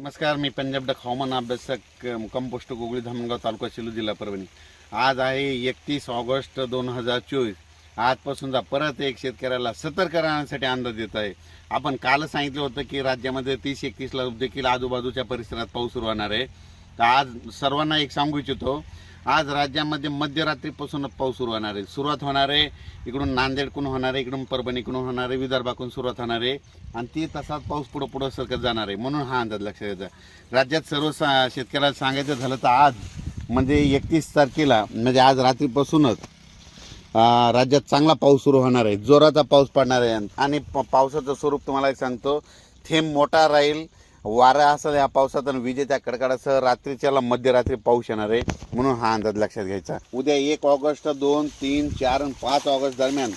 नमस्कार मी पंजाब डक हवामान अभ्यासक अ, मुक्काम पोस्ट गोगळी धामणगाव तालुका शिलू जिल्हा परभणी. आज आहे एकतीस ऑगस्ट दोन हजार चोवीस. आजपासून जा परत एक शेतकऱ्याला सतर्क राहण्यासाठी अंदाज येत आहे. आपण काल सांगितलं होतं की राज्यामध्ये तीस एकतीसला देखील आजूबाजूच्या परिसरात पाऊस सुरू होणार आहे. तर आज सर्वांना एक सांगू इच्छितो आज राज्यामध्ये मध्यरात्रीपासून पाऊस सुरू होणार आहे. सुरुवात होणार आहे. इकडून नांदेडकडून होणार आहे इकडून परभणीकडून होणार आहे विदर्भाकडून सुरुवात होणार आहे. आणि ती तसाच पाऊस पुढं पुढं सरकत जाणार आहे. म्हणून हा अंदाज लक्षात येतो राज्यात सर्व सा शेतकऱ्याला सांगायचं झालं तर आज म्हणजे एकतीस तारखेला म्हणजे आज रात्रीपासूनच राज्यात चांगला पाऊस सुरू होणार आहे. जोराचा पाऊस पडणार आहे. आणि प- पावसाचं स्वरूप तुम्हाला सांगतो. थेंब मोठा राहील. वारा असेल या पावसात आणि विजेच्या कडकडासह रात्रीच्याला मध्यरात्री पाऊस येणार आहे म्हणून हा अंदाज लक्षात घ्यायचा. उद्या एक ऑगस्ट दोन तीन चार आणि पाच ऑगस्ट दरम्यान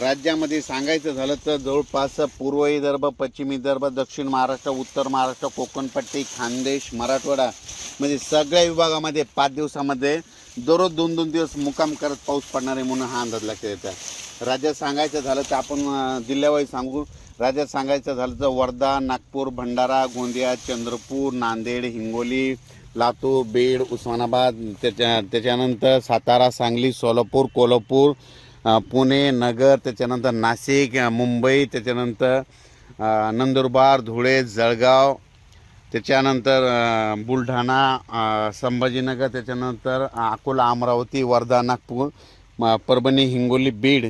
राज्यामध्ये सांगायचं झालं तर जवळपास पूर्व विदर्भ पश्चिम विदर्भ दक्षिण महाराष्ट्र उत्तर महाराष्ट्र कोकणपट्टी खानदेश मराठवाडा म्हणजे सगळ्या विभागामध्ये पाच दिवसामध्ये दररोज दोन दोन दिवस मुकाम करत पाऊस पडणार आहे म्हणून हा अंदाज लक्षात येतात राज्यात सांगायचं झालं तर आपण जिल्ह्यावाईज सांगू राज्यात सांगायचं झालं तर वर्धा नागपूर भंडारा गोंदिया चंद्रपूर नांदेड हिंगोली लातूर बीड उस्मानाबाद त्याच्या त्याच्यानंतर सातारा सांगली सोलापूर कोल्हापूर पुणे नगर त्याच्यानंतर नाशिक मुंबई त्याच्यानंतर नंदुरबार धुळे जळगाव त्याच्यानंतर बुलढाणा संभाजीनगर त्याच्यानंतर अकोला अमरावती वर्धा नागपूर म, परभणी हिंगोली बीड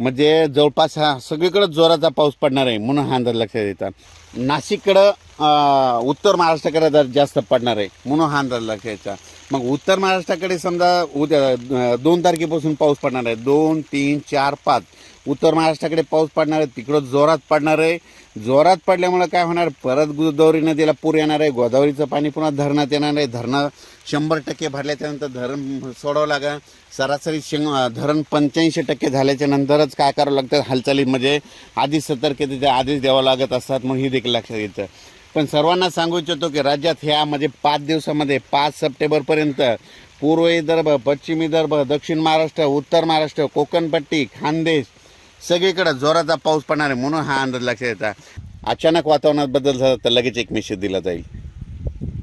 म्हणजे जवळपास हा सगळीकडं जोराचा पाऊस पडणार आहे म्हणून हा अंदाज लक्षात येतात नाशिककडं उत्तर महाराष्ट्राकडे जास्त पडणार आहे म्हणून हा अंदाज लक्षात यायचा मग उत्तर महाराष्ट्राकडे समजा उद्या दोन तारखेपासून पाऊस पडणार आहे. दोन तीन चार पाच. उत्तर महाराष्ट्राकडे पाऊस पडणार आहे तिकडं जोरात पडणार आहे. जोरात पडल्यामुळे काय होणार? परत गोदावरी नदीला पूर येणार आहे गोदावरीचं पाणी पुन्हा धरणात येणार आहे. धरणं शंभर टक्के भरल्याच्यानंतर धरण सोडावं लागेल. सरासरी शेंग धरण पंच्याऐंशी टक्के झाल्याच्या नंतरच काय करावं लागतं? हालचाली म्हणजे आधीच सतर्कतेचे आधीच द्यावं लागत असतात मग ही देखील लक्षात येतं. पण सर्वांना सांगू इच्छितो की राज्यात ह्यामध्ये म्हणजे पाच दिवसामध्ये पाच सप्टेंबरपर्यंत पूर्व विदर्भ पश्चिम विदर्भ दक्षिण महाराष्ट्र उत्तर महाराष्ट्र कोकणपट्टी खानदेश सगळीकडे जोराचा पाऊस पडणार आहे म्हणून हा अंदाज लक्षात येतात अचानक वातावरणात बदल झाला तर लगेच एक मेसेज दिला जाईल.